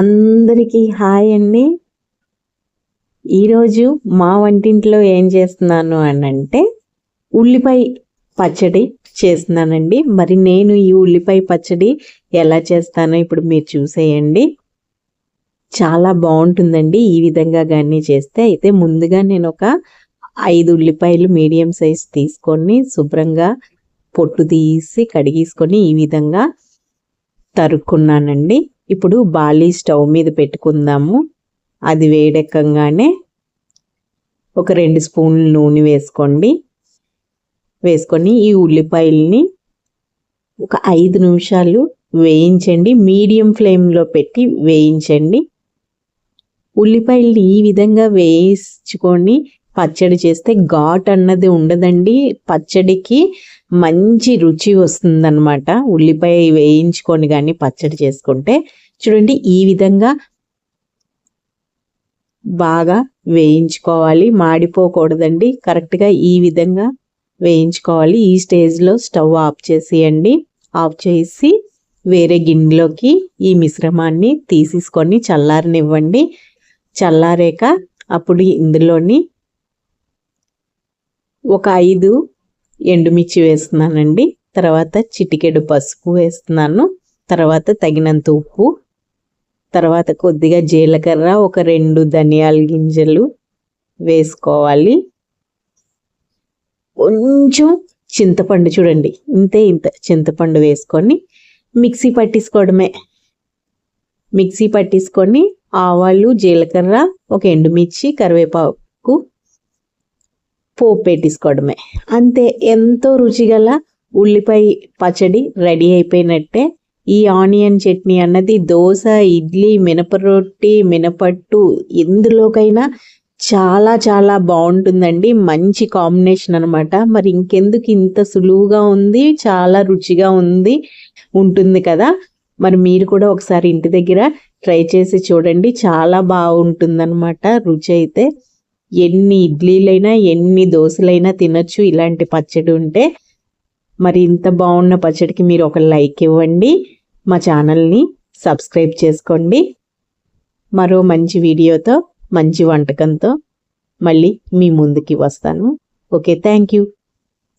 అందరికీ హాయ్ అండి. ఈరోజు మా వంటింట్లో ఏం చేస్తున్నాను అని అంటే ఉల్లిపాయ పచ్చడి చేస్తున్నానండి. మరి నేను ఈ ఉల్లిపాయ పచ్చడి ఎలా చేస్తానో ఇప్పుడు మీరు చూసేయండి. చాలా బాగుంటుందండి. ఈ విధంగా కానీ చేస్తే అయితే ముందుగా నేను ఒక ఐదు ఉల్లిపాయలు మీడియం సైజ్ తీసుకొని శుభ్రంగా పొట్టు తీసి కడిగేసుకొని ఈ విధంగా తరుక్కున్నానండి. ఇప్పుడు బాలీ స్టవ్ మీద పెట్టుకుందాము. అది వేడెక్కగానే ఒక రెండు స్పూన్లు నూనె వేసుకోండి. వేసుకొని ఈ ఉల్లిపాయల్ని ఒక ఐదు నిమిషాలు వేయించండి. మీడియం ఫ్లేమ్లో పెట్టి వేయించండి. ఉల్లిపాయల్ని ఈ విధంగా వేయించుకొని పచ్చడి చేస్తే ఘాట్ అన్నది ఉండదండి. పచ్చడికి మంచి రుచి వస్తుందన్నమాట. ఉల్లిపాయ వేయించుకొని కానీ పచ్చడి చేసుకుంటే చూడండి ఈ విధంగా బాగా వేయించుకోవాలి. మాడిపోకూడదండి. కరెక్ట్గా ఈ విధంగా వేయించుకోవాలి. ఈ స్టేజ్లో స్టవ్ ఆఫ్ చేసేయండి. ఆఫ్ చేసి వేరే గిన్నెలోకి ఈ మిశ్రమాన్ని తీసేసుకొని చల్లారనివ్వండి. చల్లారాక అప్పుడు ఇందులోని ఒక ఐదు ఎండుమిర్చి వేస్తున్నానండి. తర్వాత చిటికెడు పసుపు వేస్తున్నాను. తర్వాత తగినంత ఉప్పు. తర్వాత కొద్దిగా జీలకర్ర ఒక రెండు ధనియాల గింజలు వేసుకోవాలి. కొంచెం చింతపండు చూడండి. ఇంతే ఇంత చింతపండు వేసుకొని మిక్సీ పట్టేసుకోవడమే మిక్సీ పట్టించుకొని ఆవాలు జీలకర్ర ఒక ఎండుమిర్చి కరివేపాకు పోపు పెట్టేసుకోవడమే అంతే ఎంతో రుచిగల ఉల్లిపాయ పచ్చడి రెడీ అయిపోయినట్టే ఈ ఆనియన్ చట్నీ అన్నది దోశ ఇడ్లీ మినపరొట్టి మినపట్టు ఎందులోకైనా చాలా చాలా బాగుంటుందండి. మంచి కాంబినేషన్ అనమాట మరి ఇంకెందుకు ఇంత సులువుగా ఉంది చాలా రుచిగా ఉంది ఉంటుంది కదా. మరి మీరు కూడా ఒకసారి ఇంటి దగ్గర ట్రై చేసి చూడండి. చాలా బాగుంటుందన్నమాట రుచి అయితే. ఎన్ని ఇడ్లీలైనా ఎన్ని దోశలైనా తినొచ్చు. ఇలాంటి పచ్చడి ఉంటే మరి ఇంత బాగున్న పచ్చడికి మీరు ఒక లైక్ ఇవ్వండి. మా ఛానల్ని సబ్స్క్రైబ్ చేసుకోండి. మరో మంచి వీడియోతో మంచి వంటకంతో మళ్ళీ మీ ముందుకి వస్తాను. Okay thank you.